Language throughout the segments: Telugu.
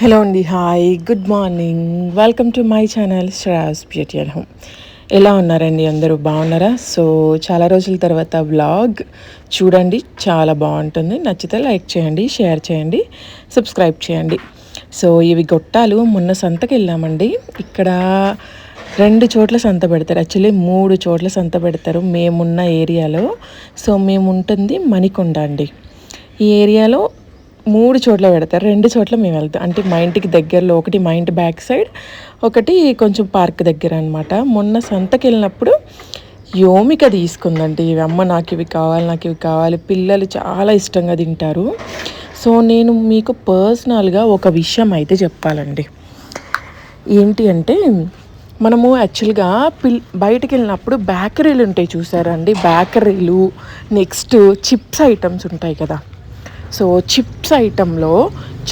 హలో అండి hi good morning welcome to my channel శ్రాస్ beauty and home ఎలా ఉన్నారండి? అందరూ బాగున్నారా? సో చాలా రోజుల తర్వాత వ్లాగ్ చూడండి. చాలా బాగుంటుంది. నచ్చితే లైక్ చేయండి షేర్ చేయండి సబ్స్క్రైబ్ చేయండి. సో ఇవి గొట్టాలు. మొన్న సంతకి వెళ్ళామండి. ఇక్కడ రెండు చోట్ల సంత పెడతారు. యాక్చువల్లీ మూడు చోట్ల సంత పెడతారు. మేమున్న ఏరియాలో. సో మేము ఉంటుంది మణికొండ అండి. ఈ ఏరియాలో మూడు చోట్ల పెడతారు. రెండు చోట్ల మేము వెళ్తాం. అంటే మా ఇంటికి దగ్గరలో ఒకటి మా ఇంటి బ్యాక్ సైడ్ ఒకటి కొంచెం పార్క్ దగ్గర అనమాట మొన్న సంతకి వెళ్ళినప్పుడు యోమిక తీసుకుందండి. ఇవి అమ్మ నాకు ఇవి కావాలి నాకు ఇవి కావాలి పిల్లలు చాలా ఇష్టంగా తింటారు. సో నేను మీకు పర్సనల్గా ఒక విషయం అయితే చెప్పాలండి. ఏంటి అంటే మనము యాక్చువల్గా పిల్ బయటికి వెళ్ళినప్పుడు బేకరీలు ఉంటాయి చూసారండి బేకరీలు నెక్స్ట్ చిప్స్ ఐటమ్స్ ఉంటాయి కదా. సో చిప్స్ ఐటంలో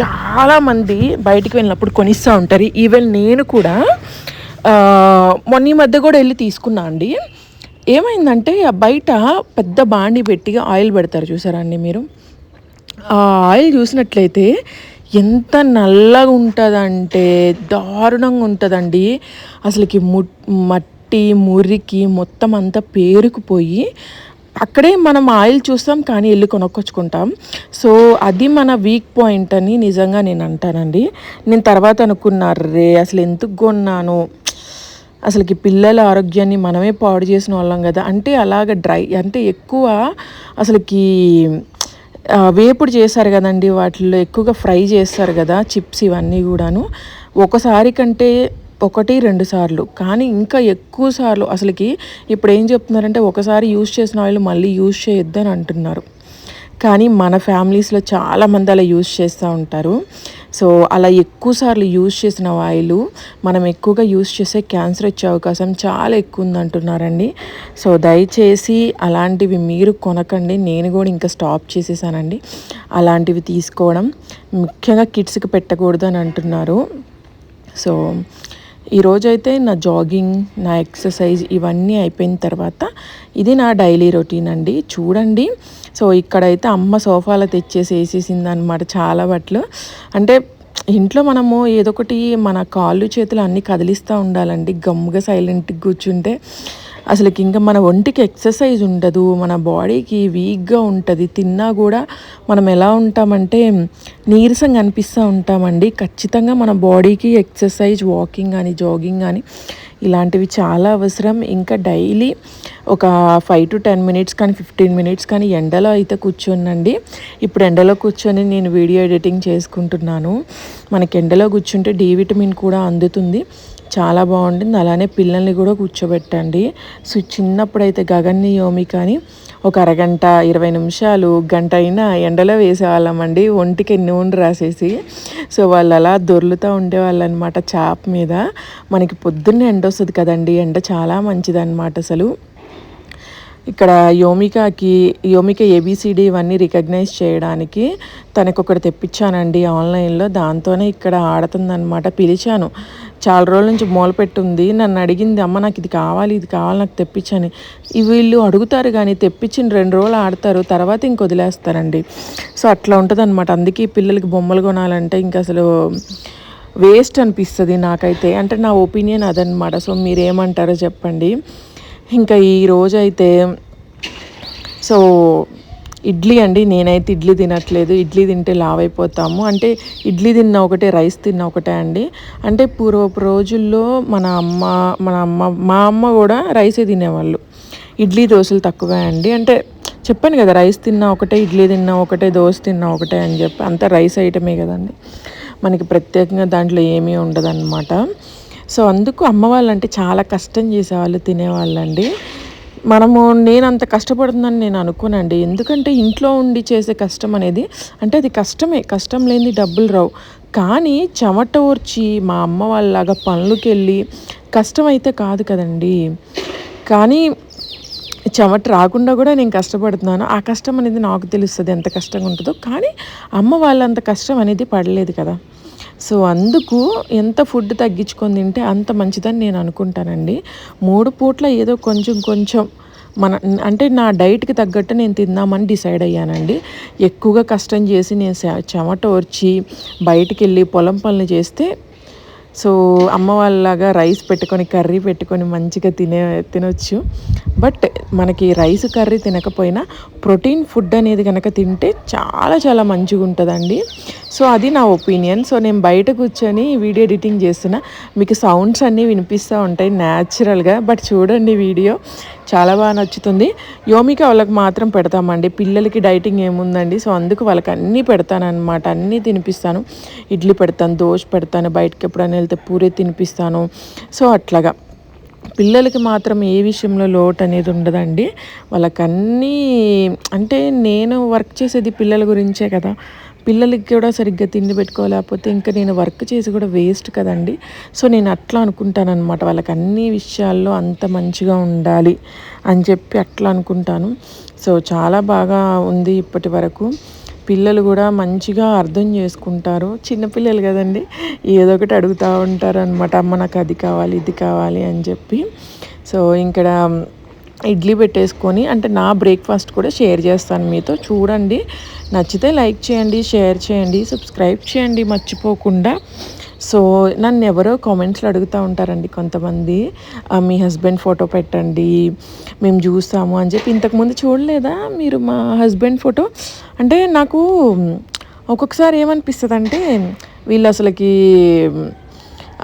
చాలామంది బయటికి వెళ్ళినప్పుడు కొనిస్తూ ఉంటారు. ఈవెన్ నేను కూడా మొన్న ఈ మధ్య కూడా వెళ్ళి తీసుకున్నా అండి. ఏమైందంటే బయట పెద్ద బాండి పెట్టి ఆయిల్ పెడతారు చూసారా అండి మీరు? ఆ ఆయిల్ చూసినట్లయితే ఎంత నల్లగా ఉంటుందంటే దారుణంగా ఉంటుందండి. అసలుకి ము మట్టి మురికి మొత్తం అంతా పేరుకుపోయి అక్కడే మనం ఆయిల్ చూస్తాం కానీ వెళ్ళి కొనుక్కొచ్చుకుంటాం. సో అది మన వీక్ పాయింట్ అని నిజంగా నేను అంటానండి. నేను తర్వాత అనుకున్నా రే అసలు ఎందుకు కొన్నాను? అసలుకి పిల్లల ఆరోగ్యాన్ని మనమే పాడు చేసిన వాళ్ళం కదా. అంటే అలాగ డ్రై అంటే ఎక్కువ అసలుకి వేపుడు చేస్తారు కదండి వాటిల్లో ఎక్కువగా ఫ్రై చేస్తారు కదా చిప్స్ ఇవన్నీ కూడాను. ఒకసారి కంటే ఒకటి రెండు సార్లు. కానీ ఇంకా ఎక్కువ సార్లు అసలుకి ఇప్పుడు ఏం చెప్తున్నారంటే ఒకసారి యూజ్ చేసిన ఆయిల్ మళ్ళీ యూజ్ చేయొద్దు అని అంటున్నారు. కానీ మన ఫ్యామిలీస్లో చాలామంది అలా యూజ్ చేస్తూ ఉంటారు. సో అలా ఎక్కువ సార్లు యూజ్ చేసిన ఆయిల్ మనం ఎక్కువగా యూజ్ చేసే క్యాన్సర్ వచ్చే అవకాశం చాలా ఎక్కువ ఉంది అంటున్నారండి. సో దయచేసి అలాంటివి మీరు కొనకండి. నేను కూడా ఇంకా స్టాప్ చేసేసానండి. అలాంటివి తీసుకోవడం ముఖ్యంగా కిడ్స్కి పెట్టకూడదు అని అంటున్నారు. సో ఈరోజైతే నా జాగింగ్ నా ఎక్సర్సైజ్ ఇవన్నీ అయిపోయిన తర్వాత ఇది నా డైలీ రొటీన్ అండి. చూడండి. సో ఇక్కడైతే అమ్మ సోఫాలో తెచ్చేసి వేసేసింది అనమాట చాలా బట్లు అంటే ఇంట్లో మనము ఏదో ఒకటి మన కాళ్ళు చేతులు అన్నీ కదిలిస్తూ ఉండాలండి. గమ్ముగా సైలెంట్గా కూర్చుంటే అసలుకి ఇంకా మన ఒంటికి ఎక్సర్సైజ్ ఉండదు మన బాడీకి వీక్గా ఉంటుంది. తిన్నా కూడా మనం ఎలా ఉంటామంటే నీరసంగా అనిపిస్తూ ఉంటామండి. ఖచ్చితంగా మన బాడీకి ఎక్సర్సైజ్ వాకింగ్ కానీ జాగింగ్ కానీ ఇలాంటివి చాలా అవసరం. ఇంకా డైలీ ఒక ఫైవ్ టు టెన్ మినిట్స్ కానీ ఫిఫ్టీన్ మినిట్స్ కానీ ఎండలో అయితే కూర్చోనండి. ఇప్పుడు ఎండలో కూర్చొని నేను వీడియో ఎడిటింగ్ చేసుకుంటున్నాను. మనకి ఎండలో కూర్చుంటే డి విటమిన్ కూడా అందుతుంది. చాలా బాగుంటుంది. అలానే పిల్లల్ని కూడా కూర్చోబెట్టండి. సో చిన్నప్పుడైతే గగన్ని యోమి కానీ ఒక అరగంట ఇరవై నిమిషాలు గంట అయినా ఎండలో వేసేవాళ్ళమండి ఒంటికి నూనె రాసేసి. సో వాళ్ళు అలా దొర్లుతూ ఉండేవాళ్ళు అనమాట చాప్ మీద. మనకి పొద్దున్నే ఎండ వస్తుంది కదండి. ఎండ చాలా మంచిదన్నమాట అసలు. ఇక్కడ యోమికాకి యోమిక ఏబిసిడి ఇవన్నీ రికగ్నైజ్ చేయడానికి తనకు ఒకటి తెప్పించానండి ఆన్లైన్లో. దాంతోనే ఇక్కడ ఆడుతుందనమాట. పిలిచాను. చాలా రోజుల నుంచి మూలపెట్టుంది నన్ను అడిగింది అమ్మ నాకు ఇది కావాలి ఇది కావాలి నాకు తెప్పించని. వీళ్ళు అడుగుతారు కానీ తెప్పించిన రెండు రోజులు ఆడతారు తర్వాత ఇంక వదిలేస్తారండి. సో అట్లా ఉంటుంది అనమాట అందుకే పిల్లలకి బొమ్మలు కొనాలంటే ఇంకా అసలు వేస్ట్ అనిపిస్తుంది నాకైతే. అంటే నా ఒపీనియన్ అదనమాట సో మీరేమంటారో చెప్పండి. ఇంకా ఈ రోజైతే సో ఇడ్లీ అండి నేనైతే ఇడ్లీ తినట్లేదు. ఇడ్లీ తింటే లావ్ అయిపోతాము అంటే ఇడ్లీ తిన్న ఒకటే రైస్ తిన్న ఒకటే అండి. అంటే పూర్వపు రోజుల్లో మన అమ్మ మన అమ్మ మా అమ్మ కూడా రైసే తినేవాళ్ళు. ఇడ్లీ దోశలు తక్కువే అండి. అంటే చెప్పాను కదా రైస్ తిన్నా ఒకటే ఇడ్లీ తిన్నా ఒకటే దోశ తిన్నా ఒకటే అని చెప్పి అంతా రైస్ ఐటమే కదండి. మనకి ప్రత్యేకంగా దాంట్లో ఏమీ ఉండదన్నమాట. సో అందుకు అమ్మ వాళ్ళంటే చాలా కష్టం చేసేవాళ్ళు తినేవాళ్ళండి. మనము నేను అంత కష్టపడుతుందని నేను అనుకోనండి. ఎందుకంటే ఇంట్లో ఉండి చేసే కష్టం అనేది అంటే అది కష్టమే. కష్టం లేని డబ్బులు రావు. కానీ చెమట ఊర్చి మా అమ్మ వాళ్ళలాగా పనులకి వెళ్ళి కష్టం అయితే కాదు కదండి. కానీ చెమట రాకుండా కూడా నేను కష్టపడుతున్నాను. ఆ కష్టం అనేది నాకు తెలుస్తుంది ఎంత కష్టంగా ఉంటుందో. కానీ అమ్మ వాళ్ళంత కష్టం అనేది పడలేదు కదా. సో అందుకు ఎంత ఫుడ్ తగ్గించుకొని తింటే అంత మంచిదని నేను అనుకుంటానండి. మూడు పూట్ల ఏదో కొంచెం కొంచెం మన అంటే నా డైట్కి తగ్గట్టు నేను తిందామని డిసైడ్ అయ్యానండి. ఎక్కువగా కష్టం చేసి నేను చెమట వచ్చి బయటికి వెళ్ళి పొలం పనులు చేస్తే సో అమ్మ వాళ్ళలాగా రైస్ పెట్టుకొని కర్రీ పెట్టుకొని మంచిగా తినే తినొచ్చు. బట్ మనకి రైస్ కర్రీ తినకపోయినా ప్రోటీన్ ఫుడ్ అనేది కనుక తింటే చాలా చాలా మంచిగా ఉంటుందండి. సో అది నా ఒపీనియన్. సో నేను బయట కూర్చొని వీడియో ఎడిటింగ్ చేస్తున్నా. మీకు సౌండ్స్ అన్నీ వినిపిస్తూ ఉంటాయి న్యాచురల్గా. బట్ చూడండి వీడియో. చాలా బాగా నచ్చుతుంది. యోమిక వాళ్ళకి మాత్రం పెడతామండి. పిల్లలకి డైటింగ్ ఏముందండి? సో అందుకు వాళ్ళకి అన్నీ పెడతానమాట అన్నీ తినిపిస్తాను. ఇడ్లీ పెడతాను దోశ పెడతాను బయటకి ఎప్పుడైనా వెళ్తే పూరే తినిపిస్తాను. సో అట్లాగా. పిల్లలకి మాత్రం ఏ విషయంలో లోటు అనేది ఉండదండి. వాళ్ళకన్నీ అంటే నేను వర్క్ చేసేది పిల్లల గురించే కదా. పిల్లలకి కూడా సరిగ్గా తిండి పెట్టుకోలేకపోతే ఇంకా నేను వర్క్ చేసి కూడా వేస్ట్ కదండి. సో నేను అట్లా అనుకుంటాను అనమాట వాళ్ళకి అన్ని విషయాల్లో అంత మంచిగా ఉండాలి అని చెప్పి అట్లా అనుకుంటాను. సో చాలా బాగా ఉంది ఇప్పటి వరకు. పిల్లలు కూడా మంచిగా అర్థం చేసుకుంటారు. చిన్నపిల్లలు కదండి ఏదో ఒకటి అడుగుతూ ఉంటారు అనమాట అమ్మ నాకు అది కావాలి ఇది కావాలి అని చెప్పి. సో ఇక్కడ ఇడ్లీ పెట్టేసుకొని అంటే నా బ్రేక్ఫాస్ట్ కూడా షేర్ చేస్తాను మీతో. చూడండి నచ్చితే లైక్ చేయండి షేర్ చేయండి సబ్స్క్రైబ్ చేయండి మర్చిపోకుండా. సో నన్ను ఎవరో కామెంట్స్లో అడుగుతూ ఉంటారండి కొంతమంది మీ హస్బెండ్ ఫోటో పెట్టండి మేము చూస్తాము అని చెప్పి. ఇంతకుముందు చూడలేదా మీరు మా హస్బెండ్ ఫోటో అంటే నాకు ఒక్కొక్కసారి ఏమనిపిస్తుంది అంటే వీళ్ళు అసలుకి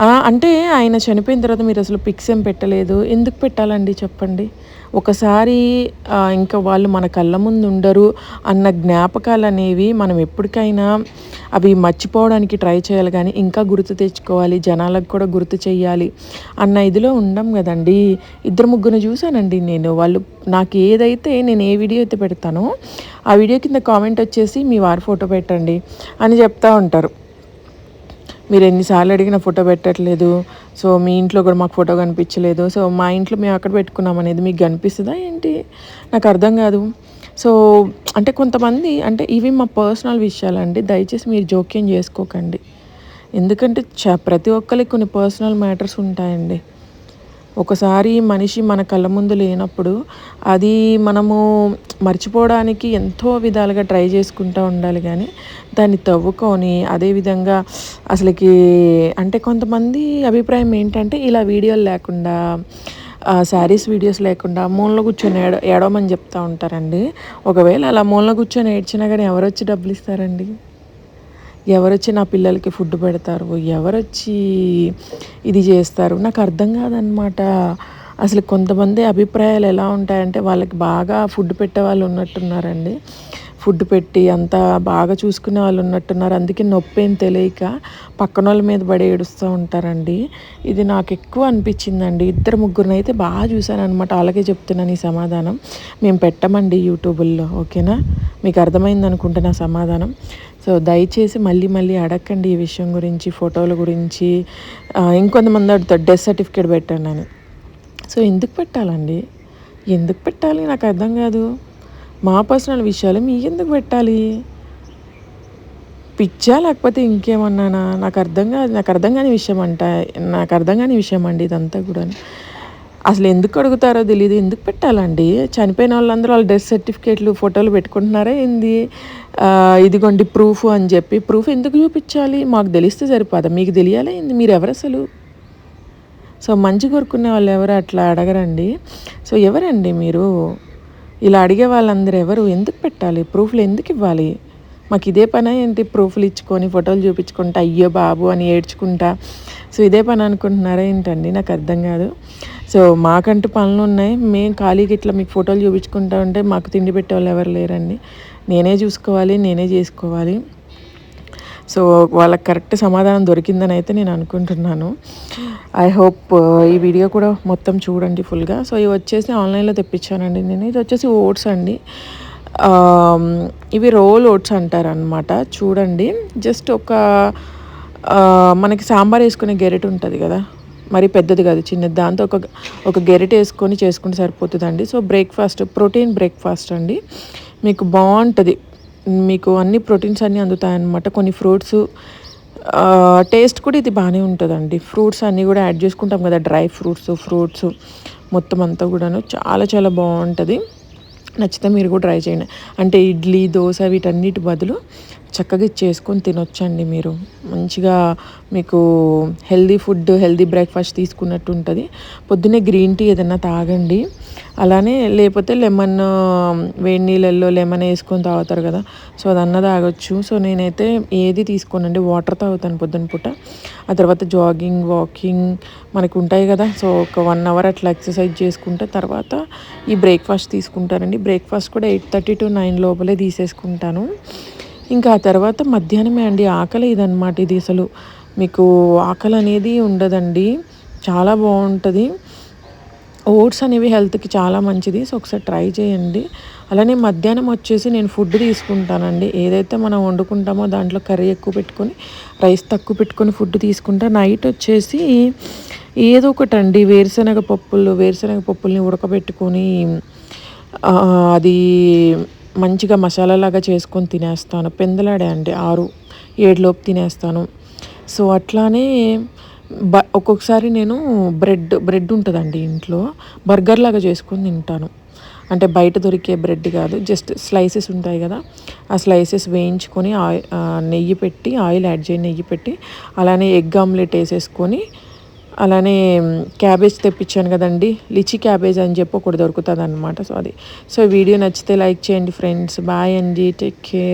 అంటే ఆయన చనిపోయిన తర్వాత మీరు అసలు పిక్స్ ఏం పెట్టలేదు. ఎందుకు పెట్టాలండి చెప్పండి? ఒకసారి ఇంకా వాళ్ళు మన కళ్ళ ముందు ఉండరు అన్న జ్ఞాపకాలు అనేవి మనం ఎప్పటికైనా అవి మర్చిపోవడానికి ట్రై చేయాలి. కానీ ఇంకా గుర్తు తెచ్చుకోవాలి. జనాలకు కూడా గుర్తు చేయాలి అన్న ఇదిలో ఉండం కదండి. ఇద్దరు ముగ్గురు చూశానండి నేను. వాళ్ళు నాకు ఏదైతే నేను ఏ వీడియో అయితే పెడతానో ఆ వీడియో కింద కామెంట్ వచ్చేసి మీ వారి ఫోటో పెట్టండి అని చెప్తూ ఉంటారు. మీరు ఎన్నిసార్లు అడిగిన ఫోటో పెట్టట్లేదు. సో మీ ఇంట్లో కూడా మాకు ఫోటో కనిపించలేదు. సో మా ఇంట్లో మేము అక్కడ పెట్టుకున్నాం అనేది మీకు కనిపిస్తుందా ఏంటి? నాకు అర్థం కాదు. సో అంటే కొంతమంది అంటే ఇవి మా పర్సనల్ విషయాలండి. దయచేసి మీరు జోక్యం చేసుకోకండి. ఎందుకంటే చ ప్రతి ఒక్కరికి కొన్ని పర్సనల్ మ్యాటర్స్ ఉంటాయండి. ఒకసారి మనిషి మన కళ్ళ ముందు లేనప్పుడు అది మనము మర్చిపోవడానికి ఎంతో విధాలుగా ట్రై చేసుకుంటూ ఉండాలి కానీ దాన్ని తవ్వుకొని అదేవిధంగా అసలుకి అంటే కొంతమంది అభిప్రాయం ఏంటంటే ఇలా వీడియోలు లేకుండా శారీస్ వీడియోస్ లేకుండా మూలలో కూర్చొని ఏడ ఏడవమని చెప్తూ ఉంటారండి. ఒకవేళ అలా మూలలో కూర్చొని ఏడ్చినా కానీ ఎవరు వచ్చి డబ్బులు ఇస్తారండి? ఎవరొచ్చి నా పిల్లలకి ఫుడ్ పెడతారు? ఎవరొచ్చి ఇది చేస్తారు? నాకు అర్థం కాదనమాట అసలు కొంతమంది అభిప్రాయాలు ఎలా ఉంటాయంటే వాళ్ళకి బాగా ఫుడ్ పెట్టే వాళ్ళు ఉన్నట్టున్నారండి. ఫుడ్ పెట్టి అంతా బాగా చూసుకునే వాళ్ళు ఉన్నట్టున్నారు. అందుకే నొప్పి ఏం తెలియక పక్కన వాళ్ళ మీద పడి ఏడుస్తూ ఉంటారండి. ఇది నాకు ఎక్కువ అనిపించిందండి. ఇద్దరు ముగ్గురిని అయితే బాగా చూశాను అనమాట అలాగే చెప్తున్నాను ఈ సమాధానం. మేము పెట్టమండి యూట్యూబుల్లో ఓకేనా? మీకు అర్థమైంది అనుకుంటున్నా సమాధానం. సో దయచేసి మళ్ళీ మళ్ళీ అడగండి ఈ విషయం గురించి ఫోటోల గురించి. ఇంకొంతమంది అడుగుతారు డెత్ సర్టిఫికేట్ పెట్టండి అని. సో ఎందుకు పెట్టాలండి? ఎందుకు పెట్టాలి? నాకు అర్థం కాదు. మా పర్సనల్ విషయాలు మీ ఎందుకు పెట్టాలి? పిచ్చా లేకపోతే ఇంకేమన్నానా? నాకు అర్థం కాదు. నాకు అర్థం కాని విషయం అంట నాకు అర్థం కాని విషయం అండి ఇదంతా కూడా అసలు ఎందుకు అడుగుతారో తెలియదు ఎందుకు పెట్టాలండి? చనిపోయిన వాళ్ళందరూ వాళ్ళ డెత్ సర్టిఫికేట్లు ఫోటోలు పెట్టుకుంటున్నారా ఏంది? ఇదిగోండి ప్రూఫ్ అని చెప్పి ప్రూఫ్ ఎందుకు చూపించాలి? మాకు తెలిస్తే సరిపోదా? మీకు తెలియాలి ఏంది? మీరు ఎవరు అసలు సో మంచి కోరుకునే వాళ్ళు ఎవరు అట్లా అడగరండి. సో ఎవరండి మీరు? ఇలా అడిగే వాళ్ళందరూ ఎవరు ఎందుకు పెట్టాలి? ప్రూఫ్లు ఎందుకు ఇవ్వాలి? మాకు ఇదే పని ఏంటి? ప్రూఫ్లు ఇచ్చుకొని ఫోటోలు చూపించుకుంటా అయ్యో బాబు అని ఏడ్చుకుంటా. సో ఇదే పని అనుకుంటున్నారా ఏంటండి? నాకు అర్థం కాదు. సో మాకంటూ పనులు ఉన్నాయి. మేము ఖాళీకి ఇట్లా మీకు ఫోటోలు చూపించుకుంటా ఉంటే మాకు తిండి పెట్టే వాళ్ళు ఎవరు లేరండి. నేనే చూసుకోవాలి నేనే చేసుకోవాలి. సో వాళ్ళకి కరెక్ట్ సమాధానం దొరికిందని అయితే నేను అనుకుంటున్నాను. ఐ హోప్ ఈ వీడియో కూడా మొత్తం చూడండి ఫుల్గా. సో ఇవి వచ్చేసి ఆన్లైన్లో తెప్పించానండి నేను. ఇది వచ్చేసి ఓట్స్ అండి. ఇవి రోల్ ఓట్స్ అంటారు అనమాట చూడండి. జస్ట్ ఒక మనకి సాంబార్ వేసుకునే గెరెట్ ఉంటుంది కదా. మరి పెద్దది కాదు చిన్నది. దాంతో ఒక ఒక గెరెట్ వేసుకొని చేసుకుంటే సరిపోతుందండి. సో బ్రేక్ఫాస్ట్ ప్రోటీన్ బ్రేక్ఫాస్ట్ అండి. మీకు బాగుంటుంది. మీకు అన్ని ప్రోటీన్స్ అన్నీ అందుతాయన్నమాట. కొన్ని ఫ్రూట్స్ టేస్ట్ కూడా ఇది బాగానే ఉంటుందండి. ఫ్రూట్స్ అన్నీ కూడా యాడ్ చేసుకుంటాం కదా. డ్రై ఫ్రూట్స్ ఫ్రూట్స్ మొత్తం అంతా కూడాను చాలా చాలా బాగుంటుంది. నచ్చితే మీరు కూడా ట్రై చేయండి. అంటే ఇడ్లీ దోశ వీటన్నిటి బదులు చక్కగా చేసుకొని తినొచ్చండి మీరు. మంచిగా మీకు హెల్దీ ఫుడ్ హెల్దీ బ్రేక్ఫాస్ట్ తీసుకున్నట్టు ఉంటుంది. పొద్దున్నే గ్రీన్ టీ ఏదైనా తాగండి. అలానే లేకపోతే లెమన్ వేడి నీళ్ళల్లో లెమన్ వేసుకొని తాగుతారు కదా. సో అదన్న తాగొచ్చు. సో నేనైతే ఏది తీసుకోనండి వాటర్ తాగుతాను పొద్దున పూట. ఆ తర్వాత జాగింగ్ వాకింగ్ మనకు ఉంటాయి కదా. సో ఒక వన్ అవర్ అట్లా ఎక్సర్సైజ్ చేసుకుంటే తర్వాత ఈ బ్రేక్ఫాస్ట్ తీసుకుంటానండి. బ్రేక్ఫాస్ట్ కూడా ఎయిట్ థర్టీ టు నైన్ లోపలే తీసేసుకుంటాను. ఇంకా ఆ తర్వాత మధ్యాహ్నమే అండి ఆకలి ఇదనమాట ఇది అసలు. మీకు ఆకలి అనేది ఉండదండి చాలా బాగుంటుంది. ఓట్స్ అనేవి హెల్త్కి చాలా మంచిది సో ఒకసారి ట్రై చేయండి. అలానే మధ్యాహ్నం వచ్చేసి నేను ఫుడ్ తీసుకుంటానండి. ఏదైతే మనం వండుకుంటామో దాంట్లో కర్రీ ఎక్కువ పెట్టుకొని రైస్ తక్కువ పెట్టుకొని ఫుడ్ తీసుకుంటా నైట్ వచ్చేసి ఏదో ఒకటి అండి వేరుశనగ పప్పులు వేరుశనగ పప్పుల్ని ఉడకబెట్టుకొని అది మంచిగా మసాలాలాగా చేసుకొని తినేస్తాను. పెందలాడే అండి ఆరు ఏడులోపు తినేస్తాను. సో అట్లానే బ ఒక్కొక్కసారి నేను బ్రెడ్ బ్రెడ్ ఉంటుందండి ఇంట్లో బర్గర్ లాగా చేసుకొని తింటాను. అంటే బయట దొరికే బ్రెడ్ కాదు జస్ట్ స్లైసెస్ ఉంటాయి కదా ఆ స్లైసెస్ వేయించుకొని ఆయిల్ నెయ్యి పెట్టి ఆయిల్ యాడ్ చేయి నెయ్యి పెట్టి అలానే ఎగ్ ఆమ్లెట్ వేసేసుకొని అలానే క్యాబేజ్ తెప్పించాను కదండి. లిచి క్యాబేజ్ అని చెప్పి ఒకటి దొరుకుతుంది అనమాట సో అది. సో వీడియో నచ్చితే లైక్ చేయండి ఫ్రెండ్స్. బాయ్ అండి. Take care.